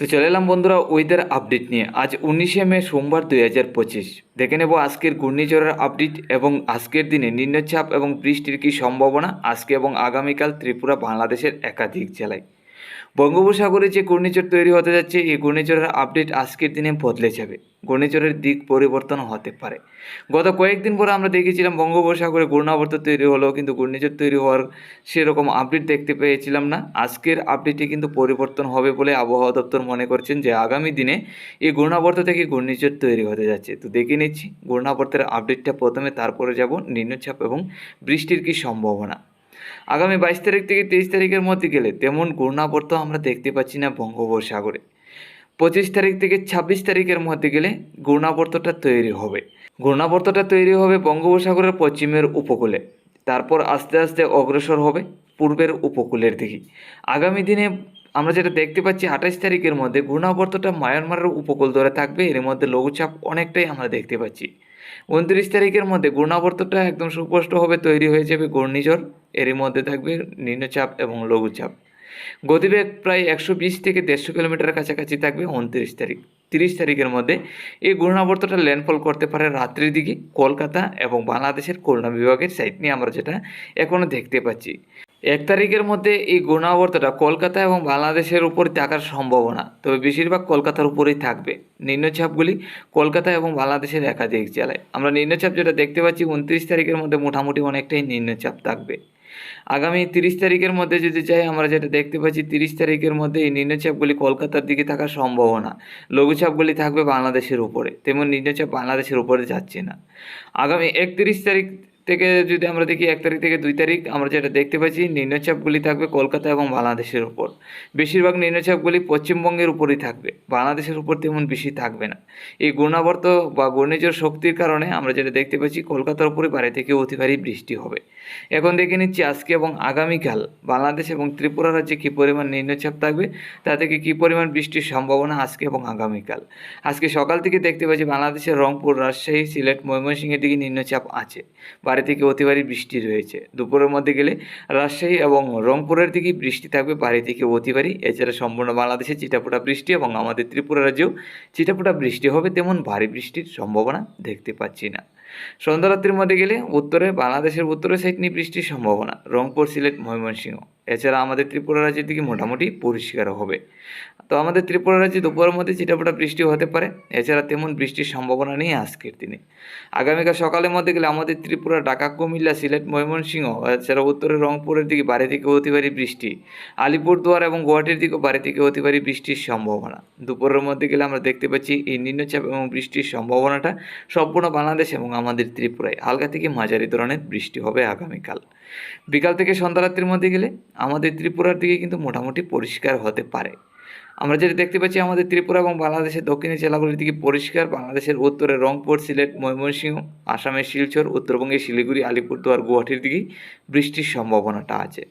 তো চলে এলাম বন্ধুরা ওয়েদার আপডেট নিয়ে। আজ উনিশে মে সোমবার দুই হাজার পঁচিশ। দেখে নেব আজকের ঘূর্ণিঝড়ের আপডেট এবং আজকের দিনে নিম্নচাপ এবং বৃষ্টির কী সম্ভাবনা, আজকে এবং আগামীকাল ত্রিপুরা, বাংলাদেশের একাধিক জেলায়। বঙ্গোপসাগরে যে ঘূর্ণিঝড় তৈরি হতে যাচ্ছে, এই ঘূর্ণিঝড়ের আপডেট আজকের দিনে বদলে যাবে ঘূর্ণিঝড়ের দিক পরিবর্তন হতে পারে। গত কয়েকদিন পরে আমরা দেখেছিলাম বঙ্গোপসাগরে ঘূর্ণাবর্ত তৈরি হলো কিন্তু ঘূর্ণিঝড় তৈরি হওয়ার সেরকম আপডেট দেখতে পেয়েছিলাম না। আজকের আপডেটে কিন্তু পরিবর্তন হবে বলে আবহাওয়া দপ্তর মনে করছেন যে আগামী দিনে এই ঘূর্ণাবর্ত থেকে ঘূর্ণিঝড় তৈরি হতে যাচ্ছে। তো দেখে নিচ্ছি, ঘূর্ণাবর্তের আপডেটটা প্রথমে তারপরে যাব। নিম্নচাপ এবং বৃষ্টির কি সম্ভাবনা? আগামী বাইশ তারিখ থেকে তেইশ তারিখের মধ্যে গেলে তেমন ঘূর্ণাবর্ত আমরা দেখতে পাচ্ছি না বঙ্গোপসাগরে। পঁচিশ তারিখ থেকে ছাব্বিশ তারিখের মধ্যে গেলে ঘূর্ণাবর্তটা তৈরি হবে। ঘূর্ণাবর্তটা তৈরি হবে বঙ্গোপসাগরের পশ্চিমের উপকূলে। তারপর আস্তে আস্তে অগ্রসর হবে পূর্বের উপকূলের দিকে। আগামী দিনে আমরা যেটা দেখতে পাচ্ছি, আঠাশ তারিখের মধ্যে ঘূর্ণাবর্তটা মায়ানমারের উপকূল ধরে থাকবে। এর মধ্যে লঘুচাপ অনেকটাই আমরা দেখতে পাচ্ছি। উনত্রিশ তারিখের মধ্যে ঘূর্ণাবর্তটা একদম সুস্পষ্টভাবে তৈরি হয়ে যাবে ঘূর্ণিঝড়। এরই মধ্যে থাকবে নিম্নচাপ এবং লঘুচাপ। গতিবেগ প্রায় একশো বিশ থেকে দেড়শো কিলোমিটার কাছাকাছি থাকবে উনত্রিশ তারিখ। তিরিশ তারিখের মধ্যে এই ঘূর্ণাবর্তটা ল্যান্ডফল করতে পারে রাত্রির দিকে কলকাতা এবং বাংলাদেশের খুলনা বিভাগের সাইড নিয়ে আমরা যেটা এখনও দেখতে পাচ্ছি। এক তারিখের মধ্যে এই ঘূর্ণাবর্তটা কলকাতা এবং বাংলাদেশের উপর থাকার সম্ভাবনা। তবে বেশিরভাগ কলকাতার উপরেই থাকবে। নিম্নচাপগুলি কলকাতা এবং বাংলাদেশের একাধিক জেলায়। আমরা নিম্নচাপ যেটা দেখতে পাচ্ছি, উনত্রিশ তারিখের মধ্যে মোটামুটি অনেকটাই নিম্নচাপ থাকবে। আগামী তিরিশ তারিখের মধ্যে যদি চাই, আমরা যেটা দেখতে পাচ্ছি, তিরিশ তারিখের মধ্যে এই নিম্নচাপগুলি কলকাতার দিকে থাকার সম্ভাবনা। লঘুচাপগুলি থাকবে বাংলাদেশের উপরে। তেমন নিম্নচাপ বাংলাদেশের উপরে যাচ্ছে না। আগামী একত্রিশ তারিখ থেকে যদি আমরা দেখি এক তারিখ থেকে দুই তারিখ, আমরা যেটা দেখতে পাচ্ছি, নিম্নচাপগুলি থাকবে কলকাতা এবং বাংলাদেশের উপর। বেশিরভাগ নিম্নচাপগুলি পশ্চিমবঙ্গের উপরই থাকবে, বাংলাদেশের উপর তেমন বেশি থাকবে না। এই ঘূর্ণাবর্ত বা ঘূর্ণিঝড় শক্তির কারণে আমরা যেটা দেখতে পাচ্ছি, কলকাতার উপরে বাড়ি থেকে অতি ভারী বৃষ্টি হবে। এখন দেখে নিচ্ছি আজকে এবং আগামীকাল বাংলাদেশ এবং ত্রিপুরা রাজ্যে কী পরিমাণ নিম্নচাপ থাকবে, তা থেকে কী পরিমাণ বৃষ্টির সম্ভাবনা আজকে এবং আগামীকাল। আজকে সকাল থেকে দেখতে পাচ্ছি বাংলাদেশের রংপুর, রাজশাহী, সিলেট, ময়মনসিংহের দিকে নিম্নচাপ আছে। বাড়ি থেকে অতি ভারী বৃষ্টি রয়েছে। দুপুরের মধ্যে গেলে রাজশাহী এবং রংপুরের দিকে বৃষ্টি থাকবে বাড়ি থেকে অতি ভারী। এছাড়া সম্পূর্ণ বাংলাদেশে চিটাফোটা বৃষ্টি এবং আমাদের ত্রিপুরা রাজ্যেও চিটাফোটা বৃষ্টি হবে তেমন ভারী বৃষ্টির সম্ভাবনা দেখতে পাচ্ছি না। সন্ধ্যারাত্রির মধ্যে গেলে উত্তরে, বাংলাদেশের উত্তরে সাইড নিয়ে বৃষ্টির সম্ভাবনা। রংপুর, সিলেট, ময়মনসিংহ। এছাড়া আমাদের ত্রিপুরা রাজ্যের দিকে মোটামুটি পরিষ্কার হবে। তো আমাদের ত্রিপুরা রাজ্যে দুপুরের মধ্যে চিটাফোটা বৃষ্টি হতে পারে, এছাড়া তেমন বৃষ্টির সম্ভাবনা নেই আজকের দিনে। আগামীকাল সকালের মধ্যে গেলে আমাদের ত্রিপুরা, ঢাকা, কুমিল্লা, সিলেট, ময়মনসিংহ, এছাড়া উত্তরের রংপুরের দিকে বাড়ি থেকে অতি বৃষ্টি, আলিপুরদুয়ার এবং গুয়াহাটির দিকেও বাড়ি থেকে অতি বৃষ্টির সম্ভাবনা। দুপুরের মধ্যে গেলে আমরা দেখতে পাচ্ছি এই নিম্নচাপ এবং বৃষ্টির সম্ভাবনাটা সম্পূর্ণ বাংলাদেশ এবং আমাদের ত্রিপুরায়। হালকা থেকে মাঝারি ধরনের বৃষ্টি হবে আগামীকাল। বিকাল থেকে সন্ধ্যারাত্রির মধ্যে গেলে আমাদের ত্রিপুরার দিকে কিন্তু মোটামুটি পরিষ্কার হতে পারে। আমরা যেটা দেখতে পাচ্ছি, আমাদের ত্রিপুরা এবং বাংলাদেশের দক্ষিণের জেলাগুলির দিকে পরিষ্কার। বাংলাদেশের উত্তরে রংপুর, সিলেট, ময়মনসিংহ, আসামের শিলচর, উত্তরবঙ্গের শিলিগুড়ি, আলিপুরদুয়ার, গুয়াহাটির দিকেই বৃষ্টির সম্ভাবনাটা আছে।